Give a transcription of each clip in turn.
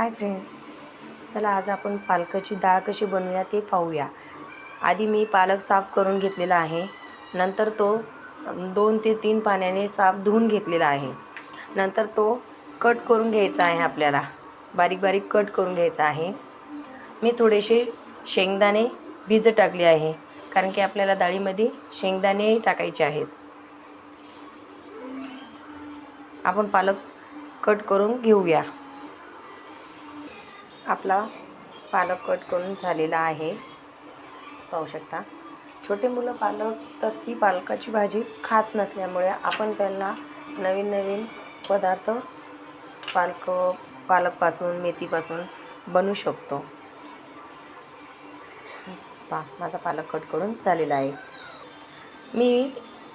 Hi friend. चला आज आपण पालकाची डाळ कशी बनवूया ते पाहूया. आधी मी पालक साफ करून घेतलेला आहे. नंतर तो दोन ते तीन पाण्याने साफ धुवून घेतलेला आहे. नंतर तो कट करून घ्यायचा आहे आपल्याला. बारीक बारीक कट करून घ्यायचा आहे. मी थोडेसे शेंगदाणे भिज टाकले आहे कारण की आपल्याला डाळीमध्ये शेंगदाणे टाकायचे आहेत. आपण पालक कट करून घेऊया. आपला पालक कट करून झालेला आहे. पाहू शकता. छोटे मुलं पालक तशी पालकाची भाजी खात नसल्यामुळे आपण त्यांना नवीन नवीन पदार्थ पालक पालकपासून मेथीपासून बनवू शकतो. पा माझा पालक कट करून झालेला आहे. मी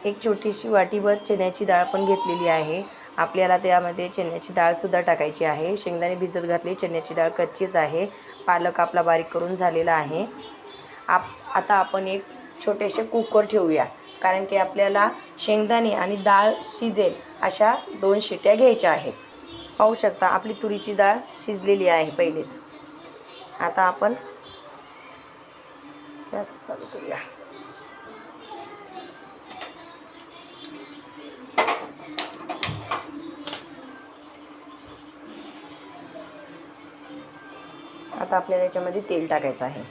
एक छोटीशी वाटीभर चण्याची डाळ पण घेतलेली आहे. आपल्याला त्यामध्ये चण्याची डाळसुद्धा टाकायची आहे. शेंगदाणे भिजत घातली. चण्याची डाळ कच्चीच आहे. पालक आपला बारीक करून झालेला आहे. आप आता आपण एक छोटेसे कुकर ठेवूया. कारण की आपल्याला शेंगदाणे आणि डाळ शिजेल अशा दोन शिट्या घ्यायच्या आहेत. पाहू शकता आपली तुरीची डाळ शिजलेली आहे पहिलेच. आता आपण गॅस चालू करूया. आता आपल्याला याच्यामध्ये तेल टाकायचं आहे.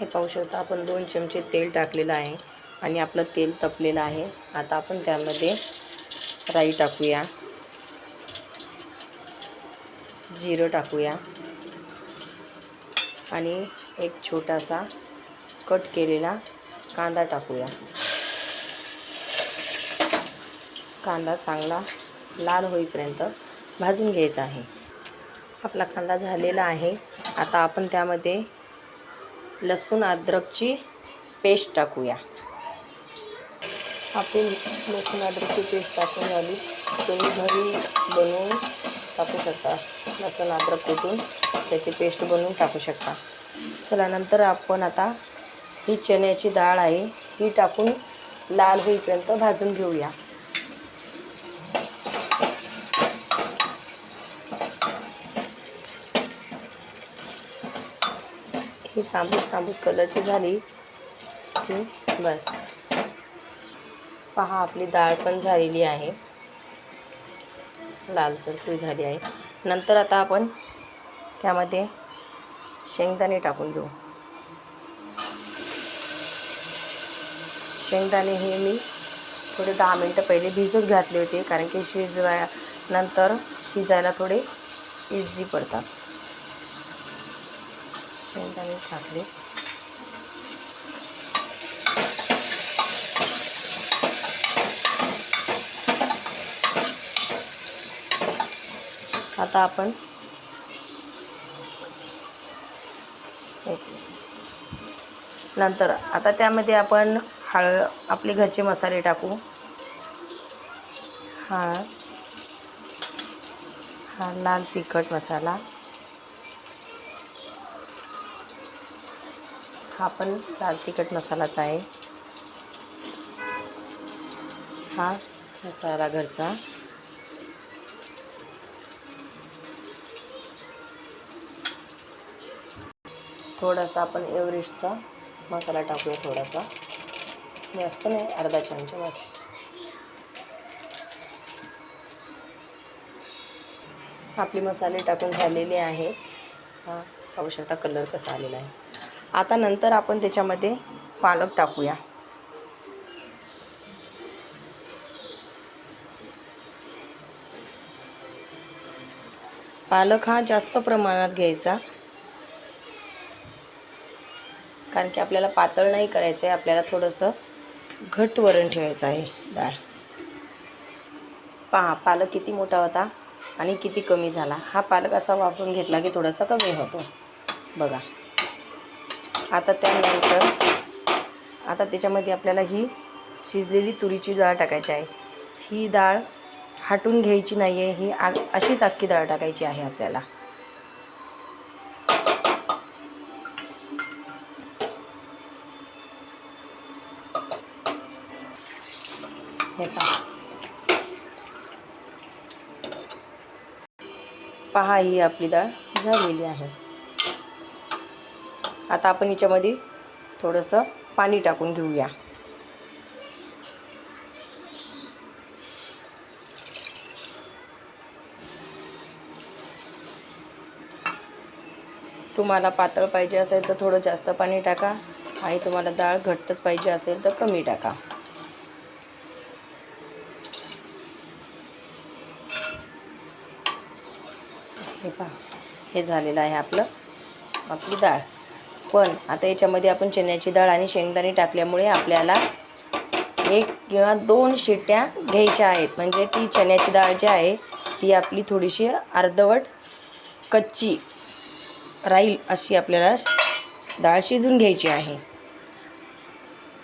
हे पाहू शकता आपण दोन चमचे तेल टाकलेलं आहे आणि आपलं तेल तपलेलं आहे. आता आपण त्यामध्ये राई टाकूया. जिरं टाकूया. आणि एक छोटासा कट केलेला कांदा टाकूया. कांदा चांगला लाल होईपर्यंत भाजून घ्यायचा आहे. आपला कांदा झालेला आहे. आता आपण त्यामध्ये लसूण अद्रकची पेस्ट टाकूया. आपली लसूण अद्रकची पेस्ट टाकून झाली. तुम्ही घरी बनवून टाकू शकता. लसूण अद्रक कुटून त्याची पेस्ट बनवून टाकू शकता. चला नंतर आपण आता ही चण्याची डाळ आहे ही टाकून लाल होईपर्यंत भाजून घेऊया. ही तांबूस तांबूस कलरची झाली. की बस. पहा आपली डाळ पण झालेली आहे. लालसर फुल झाली आहे. नंतर आता आपण त्यामध्ये शेंगदाणे टाकून घेऊ. शेंगदाणे हे मी थोडे दहा मिनटं पहिले भिजत घातले होते कारण की शिजवाया नंतर शिजायला थोडे इझी पडतात. शेंगदाणे टाकले. आता आपण नंतर आता त्यामध्ये आपण हळ आपले घरचे मसाले टाकू. हळद हा लाल तिखट मसाला. हा पण लाल तिखट मसालाच आहे. हा मसाला घरचा. थोडासा आपण एव्हरेस्टचा मसाला टाकूया थोडासा. जास्त नाही अर्धा चमचा बस. आपले मसाले टाकून झालेले आहेत. हा पाहू शकता कलर कसा आलेला आहे. आता नंतर आपण त्याच्यामध्ये पालक टाकूया. पालक हा जास्त प्रमाणात घ्यायचा. कारण की आपल्याला पातळ नाही करायचं आहे आपल्याला थोडंसं घट वरण ठेवायचं आहे डाळ. पहा पालक किती मोठा होता आणि किती कमी झाला. हा पालक असा वापरून घेतला की थोडासा कमी होतो. बघा. आता त्यानंतर आता त्याच्यामध्ये आपल्याला ही शिजलेली तुरीची डाळ टाकायची आहे. ही डाळ हाटून घ्यायची नाही आहे ही आ अशीच अख्खी डाळ टाकायची आहे आपल्याला. हे पहा. पहा ही आपली डाळ झालेली आहे. आता आपण याच्यामध्ये थोडंसं पाणी टाकून घेऊया. तुम्हाला पातळ पाहिजे असेल तर थोडं जास्त पाणी टाका. आणि तुम्हाला डाळ घट्टच पाहिजे असेल तर कमी टाका. हे पहा हे झालेलं आहे आपलं आपली डाळ. पण आता याच्यामध्ये आपण चण्याची डाळ आणि शेंगदाणे टाकल्यामुळे आपल्याला एक किंवा दोन शिट्ट्या घ्यायच्या आहेत. म्हणजे ती चण्याची डाळ जी आहे ती आपली थोडीशी अर्धवट कच्ची राहील अशी आपल्याला डाळ शिजून घ्यायची आहे.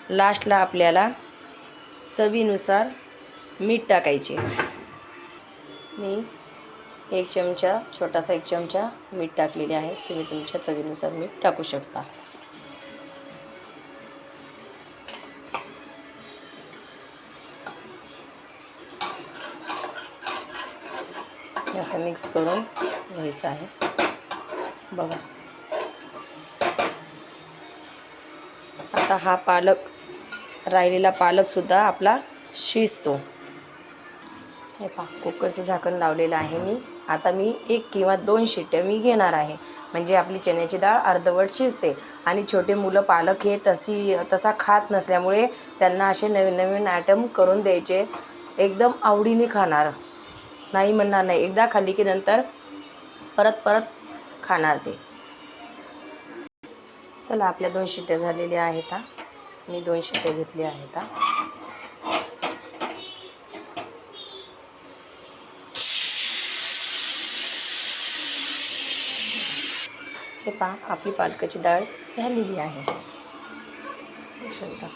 लास्टला आपल्याला चवीनुसार मीठ टाकायचे. मी एक चमचा छोटासा एक चमचा मीठ टाकलेले आहे. तुम्ही तुमच्या चवीनुसार मीठ टाकू शकता. असं मिक्स करून घ्यायचं आहे. बघा. आता हा पालक राहिलेला पालकसुद्धा आपला शिजतो. हे पहा कुकरचं झाकण लावलेलं आहे मी. आता मी एक किंवा दोन शिट्ट्या मी घेणार आहे. म्हणजे आपली चण्याची डाळ अर्धवट शिजते. आणि छोटे मुलं पालक हे तशी तसा खात नसल्यामुळे त्यांना असे नवीन नवीन आयटम करून द्यायचे. एकदम आवडीने खाणार. नाही म्हणणार नाही. एकदा खाल्ली की नंतर परत परत खाणार ते. चला आपल्या दोन शिट्ट्या झालेल्या आहेत मी दोन शिट्ट्या घेतल्या आहेत हे पहा आपली पालकाची डाळ झालेली आहे. शकता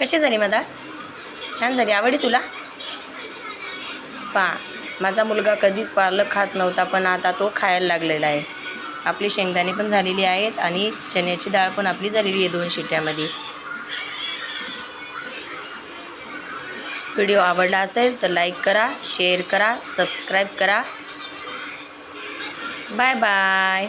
कशी झाली मदा? छान झाली. आवडी तुला? पा माझा मुलगा कधीच पालक खात नव्हता पण आता तो खायला लागलेला आहे. आपली शेंगदाणे पण झालेली आहेत आणि चण्याची डाळ पण आपली झालेली आहे दोन शिट्यामध्ये व्हिडिओ आवडला असेल तर लाईक करा शेअर करा सबस्क्राईब करा. Bye bye.